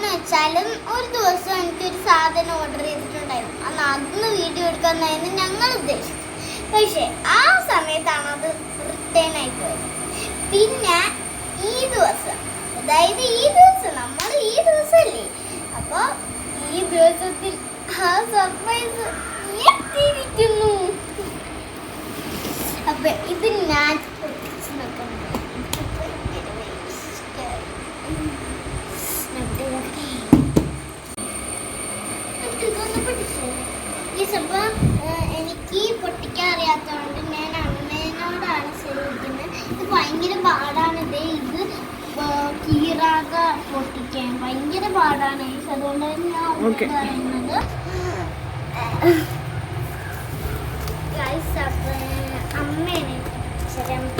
എന്താന്ന് വെച്ചാലും ഒരു ദിവസം എനിക്കൊരു സാധനം ഓർഡർ ചെയ്തിട്ടുണ്ടായിരുന്നു. അന്ന് അന്ന് വീഡിയോ എടുക്കാന്നായിരുന്നു ഞങ്ങൾ ഉദ്ദേശിച്ചത്. പക്ഷേ ആ സമയത്താണ് അത് റിട്ടേൺ ആയി പോയത്. പിന്നെ ഈ ദിവസം അതായത് ഈ ദിവസം നമ്മൾ ഈ ദിവസമല്ലേ അപ്പോൾ ഈ ദിവസത്തിൽ ആ സർപ്രൈസ് എത്തിയിരിക്കുന്നു അപ്പൊ ഇത് ഞാൻ പൊട്ടിച്ച് നോക്കാൻ പോവാ. ഇതിപ്പോ ഭയങ്കര ഇഷ്ടായി. നോക്കട്ടെ, നോക്കട്ടെ. എന്നിട്ട് ഇതൊന്ന് പൊട്ടിച്ചോ. Yes, എനിക്ക് പൊട്ടിക്കാൻ അറിയാത്തതുകൊണ്ട് ഞാൻ അമ്മേനോടാണ് ചോദിക്കുന്നത്. ഇത് ഭയങ്കര പാടാണ് ദേ ഇത് ഏഹ്, കീറാതെ പൊട്ടിക്കാൻ. ഭയങ്കര പാടാണ്. അതുകൊണ്ട് തന്നെ ഞാൻ പറയുന്നത്. അമ്മേനെ അപ്പൊ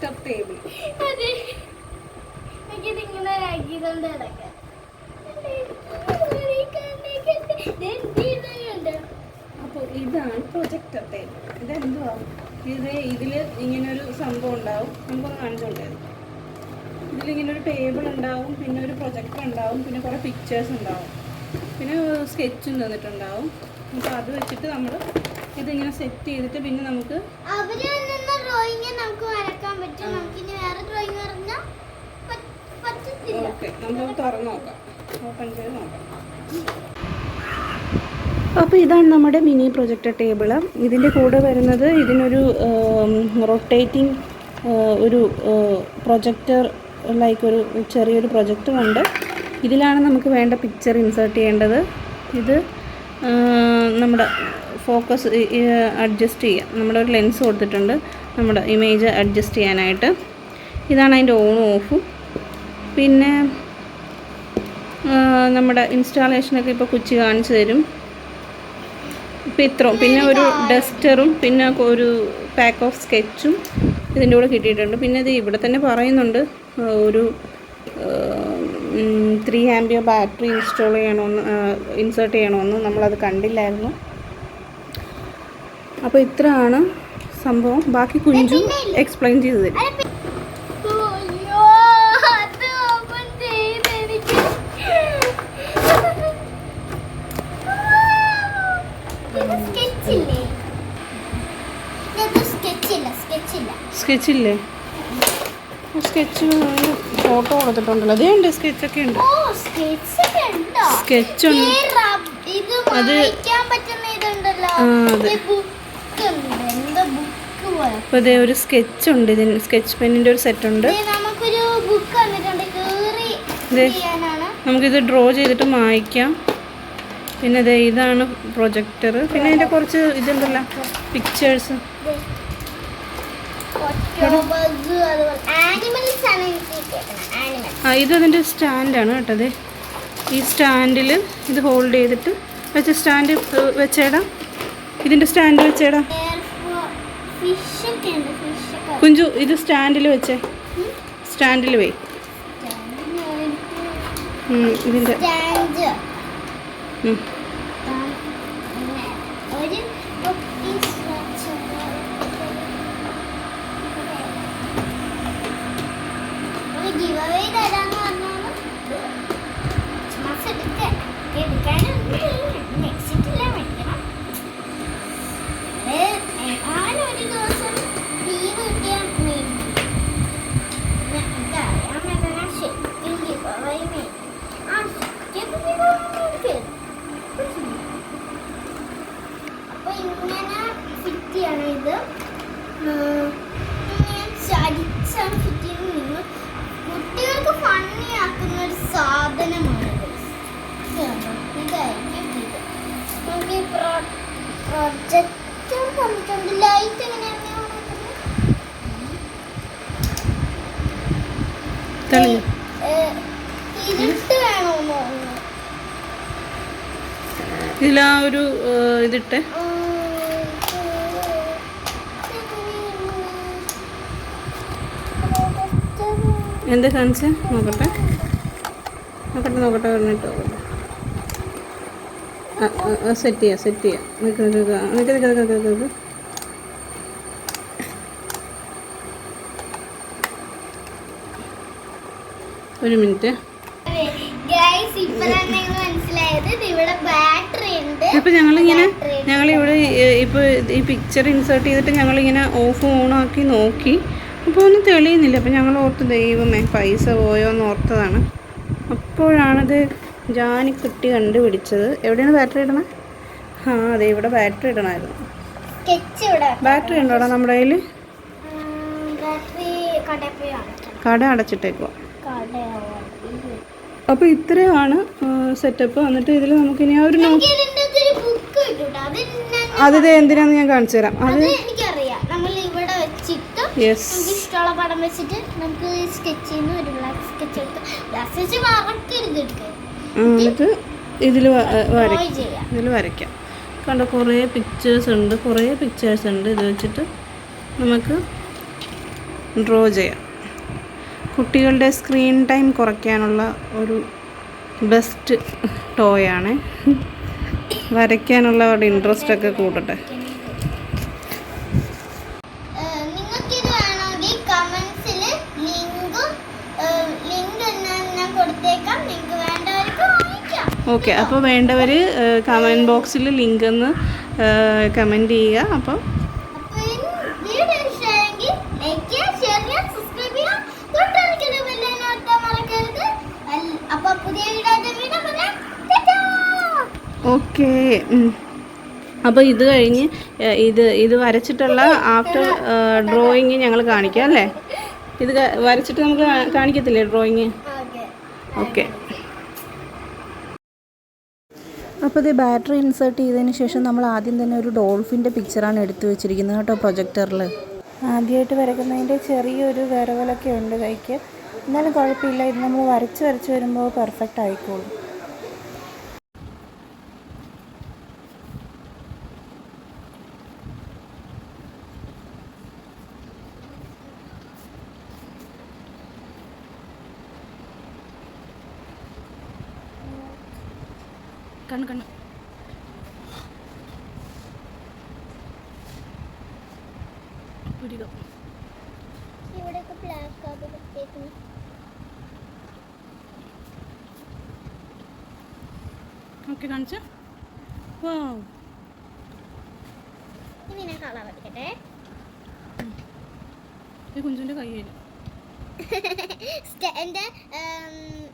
പ്രൊജക്ടർ ടേബിൾ അപ്പോൾ ഇതാണ് പ്രൊജക്ടർ ടേബിൾ ഇതെന്തുവാ? ഇത് ഇതിൽ ഇങ്ങനൊരു സംഭവം ഉണ്ടാവും. നമുക്കൊന്ന് കാണിച്ചുകൊണ്ടായിരുന്നു ഇതിലിങ്ങനെ ഒരു ടേബിൾ ഉണ്ടാവും പിന്നെ ഒരു പ്രൊജക്ടർ ഉണ്ടാവും പിന്നെ കുറേ പിക്ചേഴ്സ് ഉണ്ടാവും. പിന്നെ സ്കെച്ചും തന്നിട്ടുണ്ടാവും. അപ്പോൾ അത് വെച്ചിട്ട് നമ്മൾ ഇതിങ്ങനെ സെറ്റ് ചെയ്തിട്ട് പിന്നെ നമുക്ക് ഡ്രോയിങ് നമുക്ക് വരക്കാൻ പറ്റും. നമുക്ക് ഇനി വേറെ ഡ്രോയിങ് പറഞ്ഞാൽ പറ്റത്തില്ല. ഓക്കെ നമുക്ക് തുറന്നു നോക്കാം. ഓപ്പൺ ചെയ്ത് നോക്കാം. അപ്പോൾ ഇതാണ് നമ്മുടെ മിനി പ്രൊജക്ടർ ടേബിൾ ഇതിന്റെ കൂടെ വരുന്നത് ഇതിനൊരു റൊട്ടേറ്റിംഗ് ഒരു പ്രൊജക്ടർ ലൈക്ക് ഒരു ചെറിയൊരു പ്രൊജക്ടർ ഉണ്ട്. ഇതിലാണ് നമുക്ക് വേണ്ട പിക്ചർ ഇൻസേർട്ട് ചെയ്യേണ്ടത്. ഇത് നമ്മുടെ ഫോക്കസ് അഡ്ജസ്റ്റ് ചെയ്യാം. നമ്മുടെ ഒരു ലെൻസ് കൊടുത്തിട്ടുണ്ട്. നമ്മുടെ ഇമേജ് അഡ്ജസ്റ്റ് ചെയ്യാനായിട്ട്. ഇതാണ് അതിന്റെ ഓണും ഓഫും പിന്നെ നമ്മുടെ ഇൻസ്റ്റാളേഷനൊക്കെ ഇപ്പോൾ കുച്ചി കാണിച്ചു തരും. ഇപ്പം ഇത്രയും. പിന്നെ ഒരു ഡസ്റ്ററും പിന്നെ ഒരു പാക്ക് ഓഫ് സ്കെച്ചും ഇതിന്റെ കൂടെ കിട്ടിയിട്ടുണ്ട്. പിന്നെ ഇത് ഇവിടെ തന്നെ പറയുന്നുണ്ട്. ഒരു ത്രീ ആംബിയോ ബാറ്ററി ഇൻസ്റ്റാൾ ചെയ്യണമെന്ന് ഇൻസേർട്ട് ചെയ്യണമെന്ന് നമ്മളത് കണ്ടില്ലായിരുന്നു. അപ്പോൾ ഇത്രയാണ് സംഭവം. ബാക്കി കുഞ്ചു എക്സ്പ്ലെയിൻ ചെയ്ത് തരും. സ്കെച്ചില്ലേ? സ്കെച്ച് ഫോട്ടോ കൊടുത്തിട്ടുണ്ടല്ലോ. അതേ ഉണ്ട് സ്കെച്ചൊക്കെ ഉണ്ട്. സ്കെച്ച് ഉണ്ട്? അത് പറ്റുന്ന ഇതുണ്ടല്ലോ. ആ, അതെ. ബുക്ക് ഉണ്ട് എന്താ ബുക്ക് പോലെ അപ്പോൾ ഇതേ ഒരു സ്കെച്ച് ഉണ്ട്. ഇതിന് സ്കെച്ച് പെന്നിന്റെ ഒരു സെറ്റ് ഉണ്ട്. നമുക്കിത് ഡ്രോ ചെയ്തിട്ട് മായ്ക്കാം. പിന്നെ ദേ ഇതാണ് പ്രൊജക്ടർ പിന്നെ ഇതിന്റെ കുറച്ച് ഇതുണ്ടല്ലോ പിക്ചേഴ്സ് ആ ഇത് അതിന്റെ സ്റ്റാൻഡാണ് കേട്ടത് അതെ ഈ സ്റ്റാൻഡിൽ ഇത് ഹോൾഡ് ചെയ്തിട്ട് വെച്ച് സ്റ്റാൻഡ് വെച്ചേടാം. ഇതിന്റെ സ്റ്റാൻഡ് വെച്ചേടാം. കുഞ്ചു ഇത് സ്റ്റാൻഡിൽ വെച്ചേ. സ്റ്റാൻഡിൽ വേ. ഇതിന്റെ. ഒരു book is വെച്ചത്. ഞാൻ ചരിച്ചാണ് ഫിറ്റ് ചെയ്ത് നിങ്ങൾ കുട്ടികൾക്ക് ഫണ്ണി ആക്കുന്ന ഒരു സാധനമാണ് ഇത് കണ്ടോ? ഇതായിരിക്കും ഇത് നമുക്ക് ഈ ലൈറ്റ് എങ്ങനെയാണ് ഇതിലാ ഒരു ഇതിട്ടെ. എന്താ കാണിച്ചേ? നോക്കട്ടെ. നോക്കട്ടെ നോക്കട്ടെ പറഞ്ഞിട്ട്. സെറ്റ് ചെയ്യാം സെറ്റ് ചെയ്യാം. നിൽക്ക് നിൽക്ക് നിൽക്ക് നിൽക്ക് നിൽക്ക് നിൽക്ക് നിൽക്ക് ഒരു മിനിറ്റ്. അപ്പൊ ഞങ്ങളിങ്ങനെ. ഞങ്ങളിവിടെ ഇപ്പോൾ ഈ പിക്ചർ ഇൻസേർട്ട് ചെയ്തിട്ട് ഞങ്ങളിങ്ങനെ ഓഫ് ഓൺ ആക്കി നോക്കി. അപ്പോൾ ഒന്നും തെളിയുന്നില്ല. അപ്പോൾ ഞങ്ങൾ ഓർത്ത് ദൈവമേ പൈസ പോയോ എന്ന് ഓർത്തതാണ്. അപ്പോഴാണിത് ജാനി കുട്ടി കണ്ടുപിടിച്ചത്. എവിടെയാണ് ബാറ്ററി ഇടണത് ആ അതെ ഇവിടെ ബാറ്ററി ഇടണമായിരുന്നു ബാറ്ററി ഉണ്ടോടാ നമ്മുടെ കയ്യിൽ കട അടച്ചിട്ടേക്കുക അപ്പൊ അപ്പോൾ ഇത്രയാണ് സെറ്റപ്പ് എന്നിട്ട് ഇതിൽ നമുക്കിനി ആ ഒരു നോ എനിക്ക് ബുക്ക് കിട്ടൂട്ടോ അത് ഞാൻ- അത് ഇത് എന്തിനാന്ന് ഞാൻ കാണിച്ചു തരാം. അത് യെസ് ഇഷ്ടമുള്ള പടം വെച്ചിട്ട് നമുക്ക് സ്കെച്ച് ചെയ്യുന്ന ഒരു ബ്ലാക്ക് സ്കെച്ച് എടുത്ത് മറക്കരുത് എടുക്കുക എന്നിട്ട് ഇതിൽ വരയ്ക്കാം. ഇതിൽ വരയ്ക്കാം. കണ്ട കുറേ പിക്ചേഴ്സ് ഉണ്ട് കുറേ പിക്ചേഴ്സ് ഉണ്ട്. ഇത് വെച്ചിട്ട് നമുക്ക് ഡ്രോ ചെയ്യാം. കുട്ടികളുടെ സ്ക്രീൻ ടൈം കുറയ്ക്കാനുള്ള ഒരു ബെസ്റ്റ് ടോയാണ് വരയ്ക്കാനുള്ള അവരുടെ ഇൻട്രസ്റ്റ് ഒക്കെ കൂട്ടട്ടെ നിങ്ങൾക്ക് ഓക്കെ അപ്പോൾ വേണ്ടവർ കമന്റ് ബോക്സിൽ ലിങ്ക് ഒന്ന് കമന്റ് ചെയ്യുക. അപ്പോൾ. ഓക്കെ അപ്പോൾ ഇത് കഴിഞ്ഞ് ഇത് ഇത് വരച്ചിട്ടുള്ള ആഫ്റ്റർ ഡ്രോയിങ് ഞങ്ങൾ കാണിക്കാം അല്ലേ? ഇത് വരച്ചിട്ട് നമുക്ക് കാണിക്കത്തില്ലേ ഡ്രോയിങ് ഓക്കെ ഓക്കെ അപ്പോൾ ഇത് ബാറ്ററി ഇൻസേർട്ട് ചെയ്തതിന് ശേഷം നമ്മൾ ആദ്യം തന്നെ ഒരു ഡോൾഫിന്റെ പിക്ചറാണ് എടുത്തു വെച്ചിരിക്കുന്നത് കേട്ടോ പ്രൊജക്ടറിൽ. ആദ്യമായിട്ട് വരയ്ക്കുന്നതിന്റെ ചെറിയൊരു വിരവലൊക്കെ ഉണ്ട് കൈക്ക്. എന്നാലും കുഴപ്പമില്ല ഇത് നമ്മൾ വരച്ച് വരച്ച് വരുമ്പോൾ പെർഫെക്റ്റ് ആയിക്കോളും. കണ്ണ് കണ്ണ്. പിടിക ഓക്കെ കാണിച്ച. വാ ഇനി ഞാൻ കളർ അടിക്കട്ടെ ഈ കുഞ്ചുവിന്റെ കയ്യിൽ എന്റെ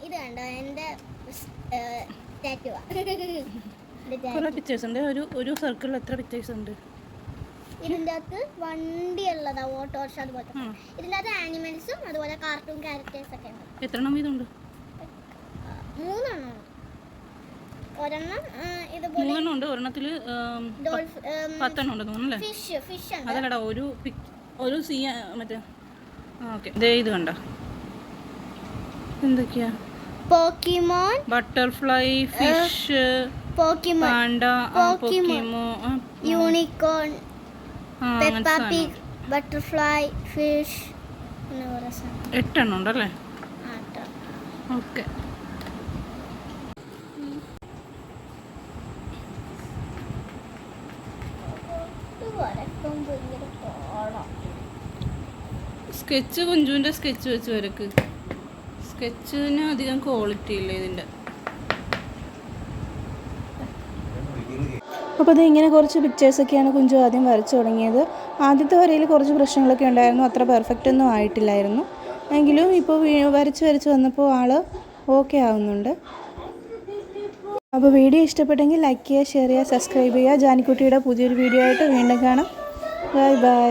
ഇത് കണ്ടോ? എന്റെ കുറേ പിക്ചേഴ്സ് ഉണ്ട്. ഒരു ഒരു സർക്കിളിൽ എത്ര പിക്ചേഴ്സ് ഉണ്ട്? ഇതിന്റെ അകത്ത് വണ്ടി ഉള്ളതാ ഓട്ടോറിക്ഷ അതുപോലത്തെ. ഇതിന്റെ അകത്ത് ആനിമൽസും അതുപോലെ കാർട്ടൂൺ ക്യാരക്ടേഴ്സ് ഒക്കെ ഉണ്ട്. എത്ര എണ്ണം ഇതുണ്ട് മൂന്നെണ്ണം. ഒരെണ്ണം ഇതുപോലെ മൂന്നെണ്ണം ഉണ്ട് ഒരെണ്ണത്തിൽ പത്തെണ്ണം ഉണ്ട് തോന്നുന്നല്ലേ? ഫിഷ് ഫിഷ് ഉണ്ട്. അതല്ലടാ ഒരു ഒരു സീ മറ്റേ ഓക്കെ ഇത് കണ്ട. എന്തൊക്കെയാ Pokemon butterfly fish Pokemon panda Pokemon. Unicorn Peppa pig butterfly fish എട്ടെണ്ണം ഉണ്ടല്ലേ ഓക്കെ. സ്കെച്ച് കുഞ്ചുവിന്റെ സ്കെച്ച് വെച്ച് വരക്ക്. സ്കെച്ചിന് അധികം ക്വാളിറ്റി ഇല്ല ഇതിന്റെ. അപ്പോൾ അത് ഇങ്ങനെ കുറച്ച് പിക്ചേഴ്സൊക്കെയാണ് കുഞ്ചു ആദ്യം വരച്ചു തുടങ്ങിയത്. ആദ്യത്തെ വരയിൽ കുറച്ച് പ്രശ്നങ്ങളൊക്കെ ഉണ്ടായിരുന്നു. അത്ര പെർഫെക്റ്റ് ഒന്നും ആയിട്ടില്ലായിരുന്നു. എങ്കിലും ഇപ്പോൾ വരച്ച് വരച്ച് വന്നപ്പോൾ ആൾ ഓക്കെ ആവുന്നുണ്ട്. അപ്പോൾ വീഡിയോ ഇഷ്ടപ്പെട്ടെങ്കിൽ ലൈക്ക് ചെയ്യുക ഷെയർ ചെയ്യുക സബ്സ്ക്രൈബ് ചെയ്യുക. ജാനിക്കുട്ടിയുടെ പുതിയൊരു വീഡിയോ ആയിട്ട് വീണ്ടും കാണാം. Bye bye